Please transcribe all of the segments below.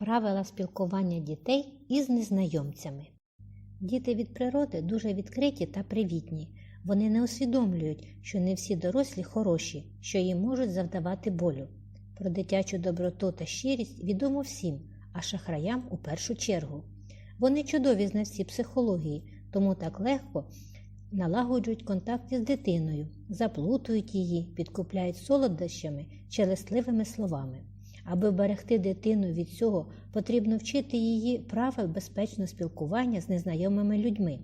Правила спілкування дітей із незнайомцями. Діти від природи дуже відкриті та привітні. Вони не усвідомлюють, що не всі дорослі хороші, що їм можуть завдавати болю. Про дитячу доброту та щирість відомо всім, а шахраям у першу чергу. Вони чудові знавці психології, тому так легко налагоджують контакти з дитиною, заплутують її, підкупляють солодощами чи листливими словами. Аби вберегти дитину від цього, потрібно вчити її правил безпечного спілкування з незнайомими людьми.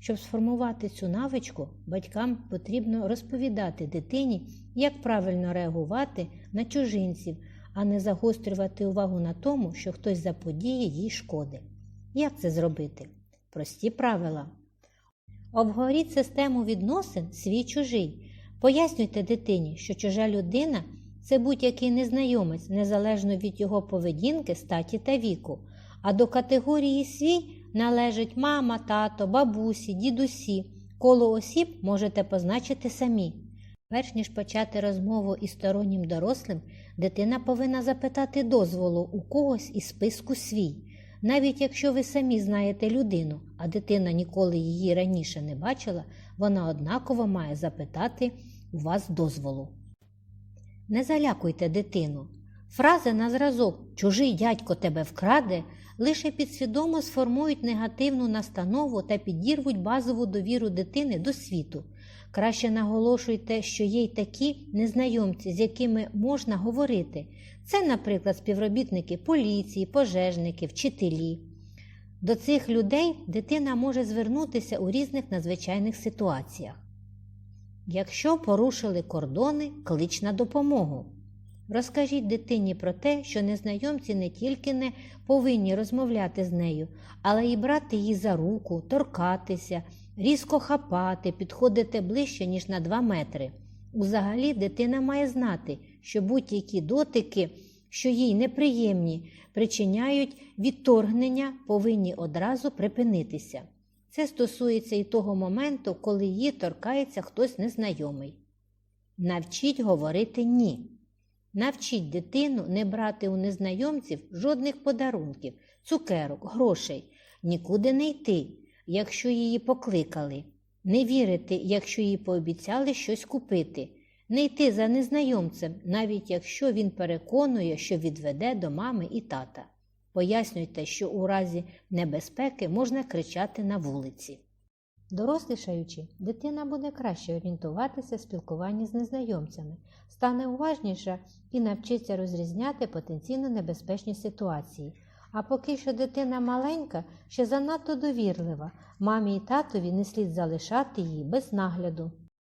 Щоб сформувати цю навичку, батькам потрібно розповідати дитині, як правильно реагувати на чужинців, а не загострювати увагу на тому, що хтось заподіє їй шкоди. Як це зробити? Прості правила. Обговоріть систему відносин свій чужий. Пояснюйте дитині, що чужа людина це будь-який незнайомець, незалежно від його поведінки, статі та віку. А до категорії свій належать мама, тато, бабусі, дідусі. Коло осіб можете позначити самі. Перш ніж почати розмову із стороннім дорослим, дитина повинна запитати дозволу у когось із списку свій. Навіть якщо ви самі знаєте людину, а дитина ніколи її раніше не бачила, вона однаково має запитати у вас дозволу. Не залякуйте дитину. Фрази на зразок Чужий дядько тебе вкраде лише підсвідомо сформують негативну настанову та підірвуть базову довіру дитини до світу. Краще наголошуйте, що є й такі незнайомці, з якими можна говорити. Це, наприклад, співробітники поліції, пожежники, вчителі. До цих людей дитина може звернутися у різних надзвичайних ситуаціях. Якщо порушили кордони, клич на допомогу. Розкажіть дитині про те, що незнайомці не тільки не повинні розмовляти з нею, але й брати її за руку, торкатися, різко хапати, підходити ближче, ніж на 2 метри. Узагалі дитина має знати, що будь-які дотики, що їй неприємні, причиняють відторгнення, повинні одразу припинитися. Це стосується і того моменту, коли її торкається хтось незнайомий. Навчіть говорити ні. Навчіть дитину не брати у незнайомців жодних подарунків, цукерок, грошей, нікуди не йти, якщо її покликали, не вірити, якщо їй пообіцяли щось купити, не йти за незнайомцем, навіть якщо він переконує, що відведе до мами і тата. Пояснюйте, що у разі небезпеки можна кричати на вулиці. Дорослішаючи, дитина буде краще орієнтуватися в спілкуванні з незнайомцями, стане уважніша і навчиться розрізняти потенційно небезпечні ситуації. А поки що дитина маленька, ще занадто довірлива, мамі і татові не слід залишати її без нагляду.